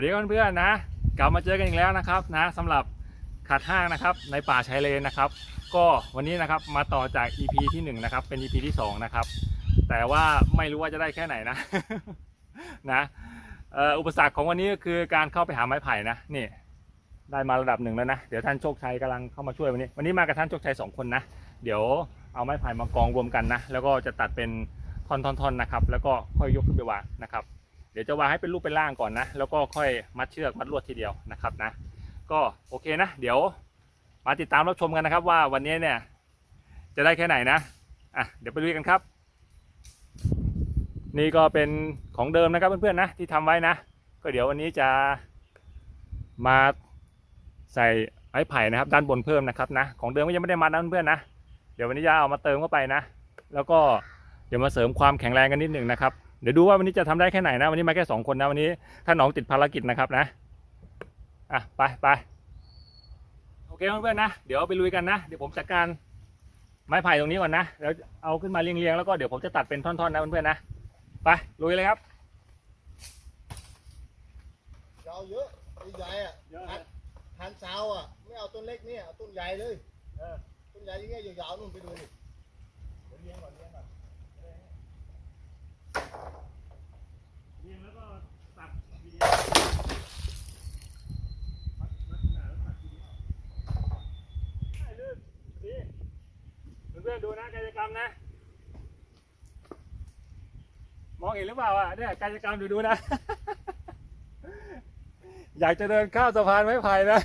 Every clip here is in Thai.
วัสดีเพื่อนๆนะ กลับมาเจอกันอีกแล้วนะครับนะสำหรับขาดห้างนะครับในป่าชายเลนนะครับ ก็วันนี้นะครับมาต่อจาก EP ที่1นะครับเป็น EP ที่2นะครับแต่ว่าไม่รู้ว่าจะได้แค่ไหนนะนะอุปสรรคของวันนี้ก็คือการเข้าไปหาไม้ไผ่นะนี่ได้มาระดับหนึ่งแล้วนะเดี๋ยวท่านโชคชัยกำลังเข้ามาช่วยวันนี้ วันนี้มากับท่านโชคชัยสองคนนะเดี๋ยวเอาไม้ไผ่มากองรวมกันนะแล้วก็จะตัดเป็นท่อนๆๆนะครับ แล้วก็ค่อยยกขึ้นไปวางนะครับ เดี๋ยวจะวางให้เป็นรูปเป็นร่างก่อนนะ แล้วก็ค่อยมัดเชือกมัดลวดทีเดียวนะครับนะ ก็โอเคนะ เดี๋ยวมาติดตามรับชมกันนะครับ ว่าวันนี้เนี่ยจะได้แค่ไหนนะอะเดี๋ยวไปดูกันครับ นี่ก็เป็นของเดิมนะครับเพื่อนๆนะที่ทำไว้นะ ก็เดี๋ยววันนี้จะมาใส่ไม้ไผ่นะครับ ด้านบนเพิ่มนะครับนะ ของเดิมก็ยังไม่ได้มัดนะเพื่อนๆนะเดี๋ยววันนี้จะเอามาเติมเข้าไปนะ แล้วก็เดี๋ยวมาเสริมความแข็งแรงกันนิดหนึ่งนะครับ เดี๋ยวดูว่าวันนี้จะทำได้แค่ไหนนะ วันนี้มาแค่สองคนนะวันนี้ถ้าน้องติดภารกิจนะครับนะอะไปไปโอเคเพื่อนๆนะเดี๋ยวไปลุยกันนะเดี๋ยวผมจัดการไม้ไผ่ตรงนี้ก่อนนะแล้วเอาขึ้นมาเรียงๆแล้วก็เดี๋ยวผมจะตัดเป็นท่อนๆนะเพื่อนๆนะไปลุยเลยครับยาวเยอะใหญ่ๆอะหันหันเช้าอะไม่เอาต้นเล็กเนี่ยเอาต้นใหญ่เลยเออต้นใหญ่อยังเงี้ยยาวๆนู่นไปดูดิเดี๋ยวเรียงก่อนเรียงก่อนเรียงแล้วก็ตัดทีเดียวมัดลักษณะแล้วตัดทีเดียวได้ลื่นดีเพื่อนๆ ดูนะกายกรรมนะ มองเห็นหรือเปล่าอะเนี่ยกายกรรมดูดูนะ อยากจะเดินข้ามสะพานไม้ไผ่นะ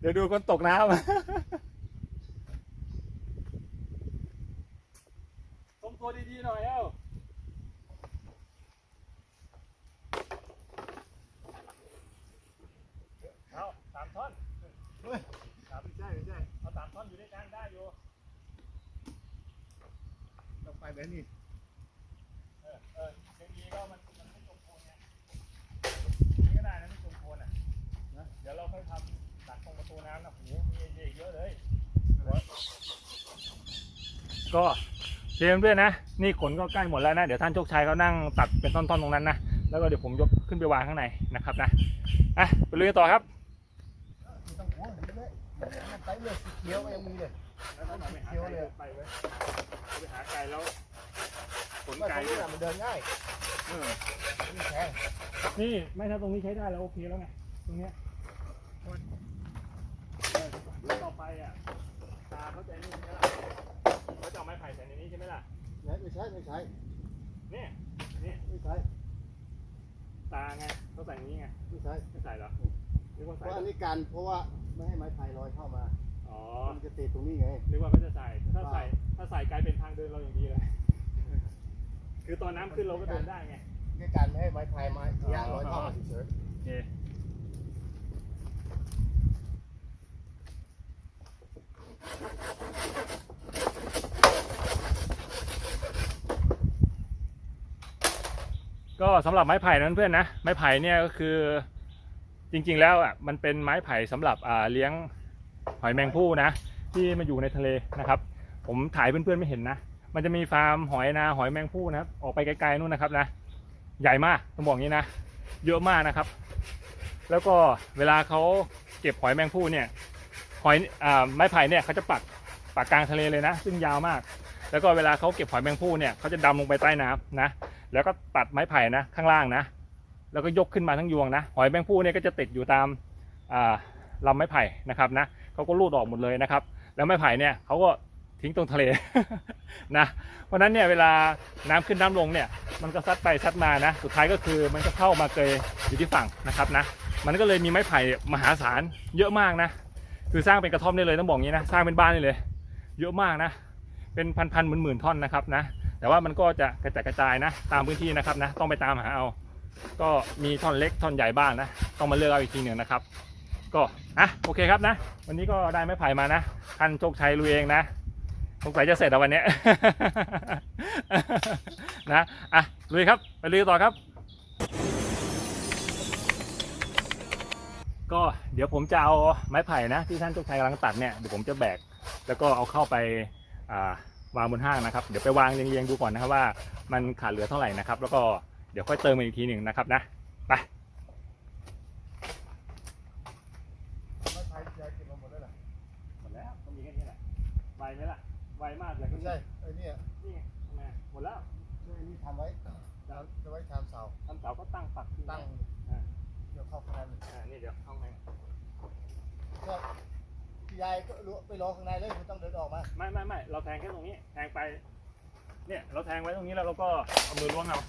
เดี๋ยวดูคนตกน้ำ ทรงตัวดีๆหน่อยเอ้าเอาสามท่อน เฮ้ย สามไม่ใช่ไม่ใช่เอาสามท่อนอยู่ด้วยกันได้อยู่ เราไป แบบนี้เออเออเรื่องนี้ก็มันมันไม่จมโคนไงนี่ก็ได้นะไม่จมโคนอะนะเดี๋ยวเราค่อยทำหลักตรงประตูน้ำนะโหมีไอเดียอีกเยอะเลยก็เตรียมด้วยนะ นี่ขนก็ใกล้หมดแล้วนะ เดี๋ยวท่านโชคชัยเขานั่งตัดเป็นท่อนๆตรงนั้นนะ แล้วก็เดี๋ยวผมยกขึ้นไปวางข้างในนะครับนะ อะ ไปลุยกันต่อครับ ไม่ต้องหัวเห็น ไปเลยสีเขียวก็ยังมีเลยเคี้ยวเลยไปเว้ยไปหาไก่แล้วขนว่าตไก่รงนี้น่ะมันเดินง่ายนี่ไม่ถ้าตรงนี้ใช้ได้แล้วโอเคแล้วไงตรงเนี้ยต่อไปอะตาเขาจะนี่ใช่ไหมล่ะเขาจะเอาไม้ไผ่ใส่ในนี้ใช่ไหมล่ะไม่ใช่ไม่ใช่เนี่ยเนี่ยไม่ใช่ตาไงเขาใส่งนี้ไงไม่ใช่ไม่ใส่หรอ นึกว่าเพใส่ราะอันนี้กันเพราะว่าไม่ให้ไม้ไผ่ลอยเข้ามา อ๋อมันจะติดตรงนี้ไง นึกว่าเขาจะใส่ถ้าใส่ถ้าใส่กลายเป็นทางเดินเราอย่างดีเลย คือตอนน้ำขึ้นเราก็เดินได้ไงแค่กันไม่ให้ไม้ไผ่ไม้ยางลอยเข้ามาเฉยโอเคก็สำหรับไม้ไผ่นั้นเพื่อนนะ ไม้ไผ่เนี่ยก็คือ จริงๆแล้วอะมันเป็นไม้ไผ่สำหรับเลี้ยงหอยแมงผู้นะที่มาอยู่ในทะเลนะครับ ผมถ่ายเพื่อนๆไม่เห็นนะ มันจะมีฟาร์มหอยนาหอยแมงผู้นะครับ ออกไปไกลๆนู่นนะครับนะ ใหญ่มากต้องบอกอย่างนี้นะ เยอะมากนะครับ แล้วก็เวลาเขาเก็บหอยแมงผู้เนี่ยหอยอ่าไม้ไผ่เนี่ยเขาจะปักปักกลางทะเลเลยนะ ซึ่งยาวมาก แล้วก็เวลาเขาเก็บหอยแมงผู้เนี่ยเขาจะดำลงไปใต้น้ำนะ แล้วก็ตัดไม้ไผ่นะข้างล่างนะ แล้วก็ยกขึ้นมาทั้งยวงนะ หอยแมงผู้เนี่ยก็จะติดอยู่ตามอ่าลำไม้ไผ่นะครับนะเขาก็รูดออกหมดเลยนะครับ แล้วไม้ไผ่เนี่ยเขาก็ทิ้งตรงทะเลนะเพราะนั้นเนี่ยเวลาน้ำขึ้นน้ำลงเนี่ยมันก็ซัดไปซัดมานะ สุดท้ายก็คือมันก็เข้ามาเกยอยู่ที่ฝั่งนะครับนะ มันก็เลยมีไม้ไผ่มหาศาลเยอะมากนะ คือสร้างเป็นกระท่อมได้เลยต้องบอกงี้นะสร้างเป็นบ้านได้เลย เยอะมากนะ เป็นพันๆหมื่นๆท่อนนะครับนะ แต่ว่ามันก็จะกระจายกระจายนะ ตามพื้นที่นะครับนะ ต้องไปตามหาเอา ก็มีท่อนเล็กท่อนใหญ่บ้างนะ ต้องมาเลือกเอาอีกทีหนึ่งนะครับ ก็อะโอเคครับนะ วันนี้ก็ได้ไม้ไผ่มานะท่านโชคชัยลุยเองนะสงสัยจะเสร็จแล้ววันนี้ นะอะลุยครับไปลุยต่อครับ ก็เดี๋ยวผมจะเอาไม้ไผ่นะ ที่ท่านโชคชัยกำลังตัดเนี่ยเดี๋ยวผมจะแบก แล้วก็เอาเข้าไปอ่าวางบนห้างนะครับ เดี๋ยวไปวางเรียงๆดูก่อนนะครับว่ามันขาดเหลือเท่าไหร่นะครับ แล้วก็ ดี๋ยวค่อยเติมมาอีกทีหนึ่งนะครับนะไปใช้ย้ายเก็บมาหมดแล้วหรือหมดแล้วมีแค่นี้แหละไวไหมล่ะ ไวมากเลยไม่ใช่ไอ้นี่นี่ไงหมดแล้วไอ้นี่ทำไว้จะไว้ทำเสาทำเสาก็ตั้งปักตั้งเดี๋ยวเข้าข้างในอ่านี่เดี๋ยวเข้าข้างในก็ยายก็รู้ไปรอข้างในเลยคุณต้องเดินออกมา ไม่ไม่ไม่เราแทงแค่ตรงนี้ แทงไป เนี่ยเราแทงไว้ตรงนี้แล้วเราก็เอามือล้วงเอา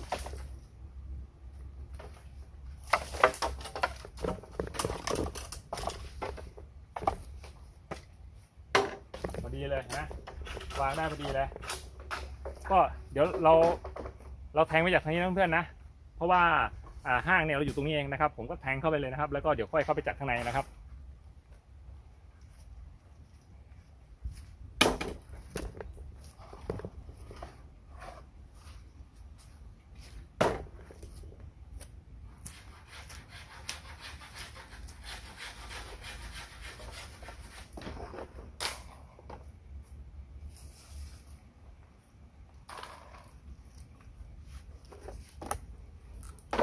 เลยนะวางได้พอดีเลย ก็เดี๋ยวเราเราแทงไปจากทางนี้นะเพื่อนๆนะ เพราะว่าอ่าห้างเนี่ยเราอยู่ตรงนี้เองนะครับ ผมก็แทงเข้าไปเลยนะครับ แล้วก็เดี๋ยวค่อยเข้าไปจัดข้างในนะครับ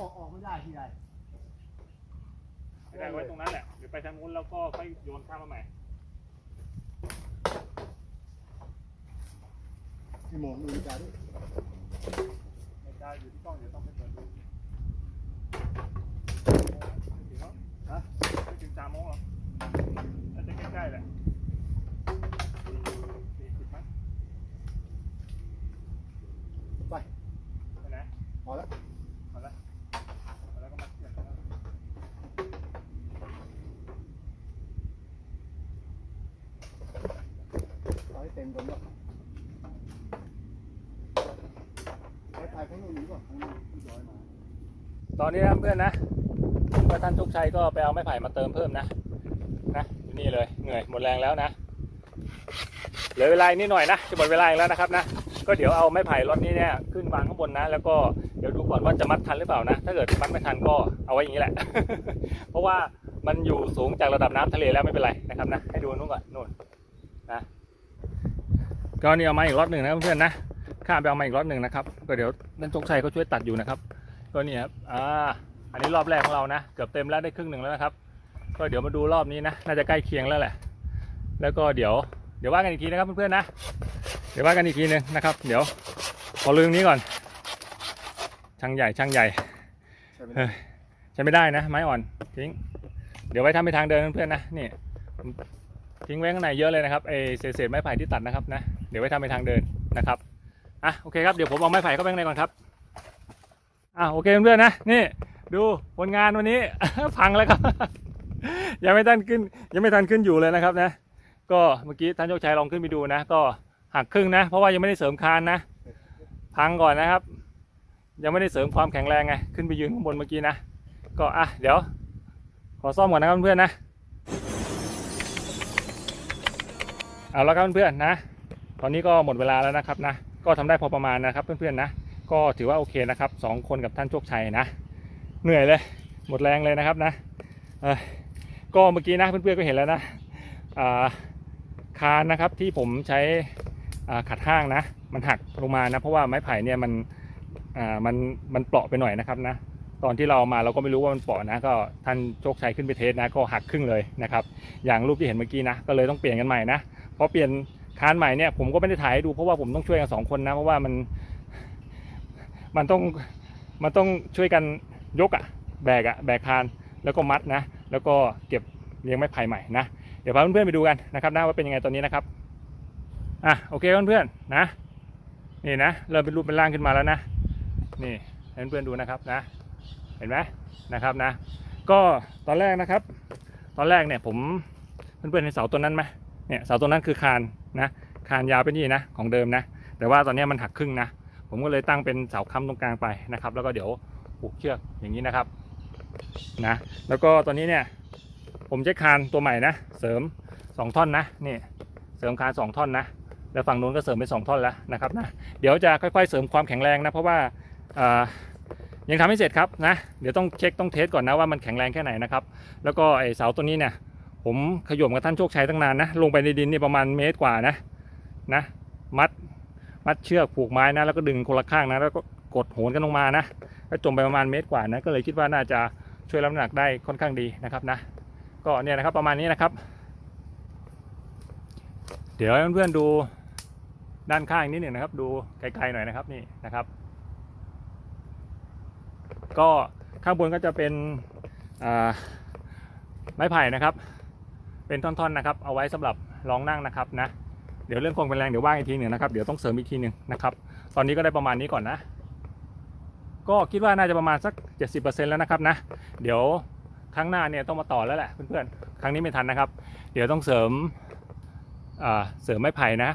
ออกออกไม่ได้พี่ยายไม่ได้ไว้ตรงนั้นแหละเดี๋ยวไปทางนู้นแล้วก็ค่อยโยนข้ามมาใหม่พี่โมงดูจาด้วยไม่ได้อยู่ที่กล้องเดี๋ยวต้องไปเปิดดูไม่ถึงแล้วฮะไม่ถึงสามโมงหรอกน่าจะใกล้ๆแหละสี่สิบมั้ง ไป ไปไหน พอแล้ว มาแล้วมาแล้วก็มาเสียบกันแล้ว ต็มก่อนเนาะไปถ่ายข้างนู้นดีกว่าข้างนู้นพี่ย้อยมาตอนนี้นะเพื่อนนะว่าท่านทุกชัยก็ไปเอาไม้ไผ่มาเติมเพิ่มนะ นะอยู่นี่เลยเหนื่อยหมดแรงแล้วนะ เหลือเวลาอีกนิดหน่อยนะจะหมดเวลาอีกแล้วนะครับนะก็เดี๋ยวเอาไม้ไผ่รถนี้เนี่ยขึ้นวางข้างบนนะ แล้วก็เดี๋ยวดูก่อนว่าจะมัดทันหรือเปล่านะ ถ้าเกิดมัดไม่ทันก็เอาไว้อย่างนี้แหละ เพราะว่ามันอยู่สูงจากระดับน้ำทะเลแล้วไม่เป็นไรนะครับนะ ให้ดูนู้นก่อนนู่นนะ ก็นี่เอามาอีกรถหนึ่งนะเพื่อนๆนะข้ามไปเอามาอีกรถหนึ่งนะครับก็เดี๋ยวนั่นจงชัยเขาช่วยตัดอยู่นะครับ ก็นี่ครับอ่าอันนี้รอบแรกของเรานะเกือบเต็มแล้วได้ครึ่งหนึ่งแล้วนะครับ ก็เดี๋ยวมาดูรอบนี้นะน่าจะใกล้เคียงแล้วแหละ แล้วก็เดี๋ยวเดี๋ยวว่ากันอีกทีนะครับเพื่อนๆนะ เดี๋ยวว่ากันอีกทีหนึงนะครับ เดี๋ยวขอลืมนี้ก่อน ช่างใหญ่ช่างใหญ่ใช่ไหมเฮ้ยใช้ไม่ได้นะไม้อ่อนทิ้ง เดี๋ยวไว้ทำไปทางเดินเพื่อนๆนะนี่ทิ้งไว้ข้างในเยอะเลยนะครับไอเศษไม้ไผ่ที่ตัดนะครับนะ เดี๋ยวไว้ทำไปทางเดินนะครับอะโอเคครับเดี๋ยวผมเอาไม้ไผ่เข้าไปข้างในก่อนครับอะโอเคเพื่อนๆนะนี่ดูผลงานวันนี้ พังแล้วครับ ยังไม่ทันขึ้น ยังไม่ทันขึ้นอยู่เลยนะครับนะ ก็เมื่อกี้ท่านโชคชัยลองขึ้นไปดูนะ ก็หักครึ่งนะ เพราะว่ายังไม่ได้เสริมคานนะ พังก่อนนะครับ ยังไม่ได้เสริมความแข็งแรงไงขึ้นไปยืนข้างบนเมื่อกี้นะก็อะเดี๋ยว ขอซ่อมก่อนนะครับเพื่อนๆนะ เอาละครับเพื่อนๆนะ ตอนนี้ก็หมดเวลาแล้วนะครับนะก็ทำได้พอประมาณนะครับ เพื่อนๆนะก็ถือว่าโอเคนะครับสองคนกับท่านโชคชัยนะ เหนื่อยเลย หมดแรงเลยนะครับนะก็เมื่อกี้นะเพื่อนๆก็เห็นแล้วนะคานนะครับที่ผมใช้ขัดห้างนะ มันหักลงมานะเพราะว่าไม้ไผ่เนี่ยมันมันมันเปราะไปหน่อยนะครับนะตอนที่เราเอามาเราก็ไม่รู้ว่ามันเปราะนะก็ท่านโชคชัยขึ้นไปเทสนะก็หักครึ่งเลยนะครับอย่างรูปที่เห็นเมื่อกี้นะก็เลยต้องเปลี่ยนกันใหม่นะเพราะเปลี่ยน คานใหม่เนี่ยผมก็ไม่ได้ถ่ายให้ดูเพราะว่าผมต้องช่วยกันสองคนนะเพราะว่ามันมันต้องมันต้องช่วยกันยกอะแบกอะแบกคานแล้วก็มัดนะ แล้วก็เก็บเลี้ยงไม้ไผ่ใหม่นะเดี๋ยวพาเพื่อนๆไปดูกันนะครับนะว่าเป็นยังไงตอนนี้นะครับอะโอเคเพื่อนๆนะนี่นะเริ่มเป็นรูปเป็นร่างขึ้นมาแล้วนะนี่ให้เพื่อนๆดูนะครับนะ เห็นไหมนะครับนะ ก็ตอนแรกนะครับ ตอนแรกเนี่ยผมเพื่อนๆเห็นเสาต้นนั้นไหม เนี่ยเสาต้นนั้นคือคานนะคานยาวเป็นนี่นะของเดิมนะ แต่ว่าตอนนี้มันหักครึ่งนะ ผมก็เลยตั้งเป็นเสาค้ำตรงกลางไปนะครับ แล้วก็เดี๋ยวผูกเชือกอย่างนี้นะครับนะแล้วก็ตอนนี้เนี่ยผมใช้คานตัวใหม่นะเสริมสองท่อนนะนี่เสริมคานสองท่อนนะแล้วฝั่งนู้นก็เสริมไปสองท่อนแล้วนะครับนะเดี๋ยวจะค่อย ๆ เสริมความแข็งแรงนะเพราะว่ายังทำไม่เสร็จครับนะเดี๋ยวต้องเช็คต้องเทสก่อนนะว่ามันแข็งแรงแค่ไหนนะครับแล้วก็ไอเสาตัวนี้เนี่ย ผมขย่มกับท่านโชคชัยตั้งนานนะ ลงไปในดินเนี่ยประมาณเมตรกว่านะนะ มัดมัดเชือกผูกไม้นะแล้วก็ดึงคนละข้างนะแล้วก็กดโหนกันลงมานะแล้วจมไปประมาณเมตรกว่านะก็เลยคิดว่าน่าจะช่วยรับน้ำหนักได้ค่อนข้างดีนะครับนะ ก็เนี่ยนะครับประมาณนี้นะครับ เดี๋ยวเพื่อนๆดูด้านข้างนิดหนึ่งนะครับ ดูไกลๆหน่อยนะครับนี่นะครับ ก็ข้างบนก็จะเป็นไม้ไผ่นะครับ เป็นท่อนๆนะครับ เอาไว้สำหรับรองนั่งนะครับนะ เดี๋ยวเรื่องคงเป็นแรงเดี๋ยวว่างอีกทีหนึ่งนะครับ เดี๋ยวต้องเสริมอีกทีหนึ่งนะครับ ตอนนี้ก็ได้ประมาณนี้ก่อนนะ ก็คิดว่าน่าจะประมาณสัก 70%แล้วนะครับนะ เดี๋ยวครั้งหน้าเนี่ยต้องมาต่อแล้วแหละเพื่อนๆ ครั้งนี้ไม่ทันนะครับ เดี๋ยวต้องเสริมเสริมไม้ไผ่นะ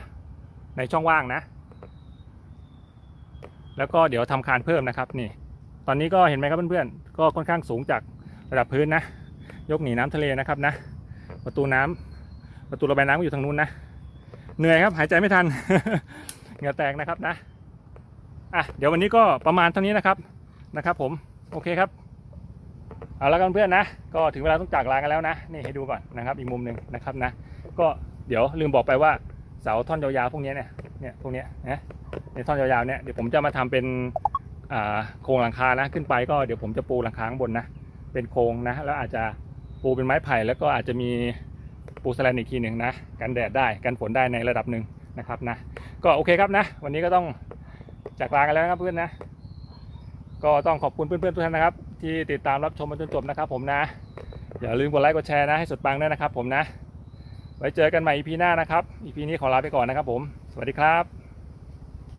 ในช่องว่างนะ แล้วก็เดี๋ยวทำคานเพิ่มนะครับนี่ ตอนนี้ก็เห็นไหมครับเพื่อนๆ ก็ค่อนข้างสูงจากระดับพื้นนะ ยกหนีน้ำทะเลนะครับนะ ประตูน้ำประตูระบายน้ำก็อยู่ทางนู้นนะเหนื่อยครับหายใจไม่ทันเหงื่อแตกนะครับนะอะเดี๋ยววันนี้ก็ประมาณเท่านี้นะครับนะครับ ผมโอเคครับเอาละกันเพื่อนนะ ก็ถึงเวลาต้องจากลากันแล้วนะนี่ให้ดูก่อนนะครับอีกมุมหนึ่งนะครับนะ ก็เดี๋ยวลืมบอกไปว่าเสาท่อนยาวๆพวกนี้เนี่ยเนี่ยพวกนี้นะในท่อนยาวๆเนี่ยเดี๋ยวผมจะมาทำเป็นโครงหลังคานะขึ้นไปก็เดี๋ยวผมจะปูหลังคาข้างบนนะเป็นโครงนะแล้วอาจจะ ปูเป็นไม้ไผ่แล้วก็อาจจะมีปูสแลนอีกทีหนึ่งนะกันแดดได้กันฝนได้ในระดับหนึ่งนะครับนะก็โอเคครับนะ วันนี้ก็ต้องจากลากันแล้วนะครับเพื่อนนะ ก็ต้องขอบคุณเพื่อนๆทุกท่านนะครับ ที่ติดตามรับชมมาจนจบนะครับ ผมนะอย่าลืมกดไลค์กดแชร์นะให้สุดปังด้วยนะครับ ผมนะ ไว้เจอกันใหม่ EP หน้านะครับ EP นี้ขอลาไปก่อนนะครับ ผม สวัสดีครับ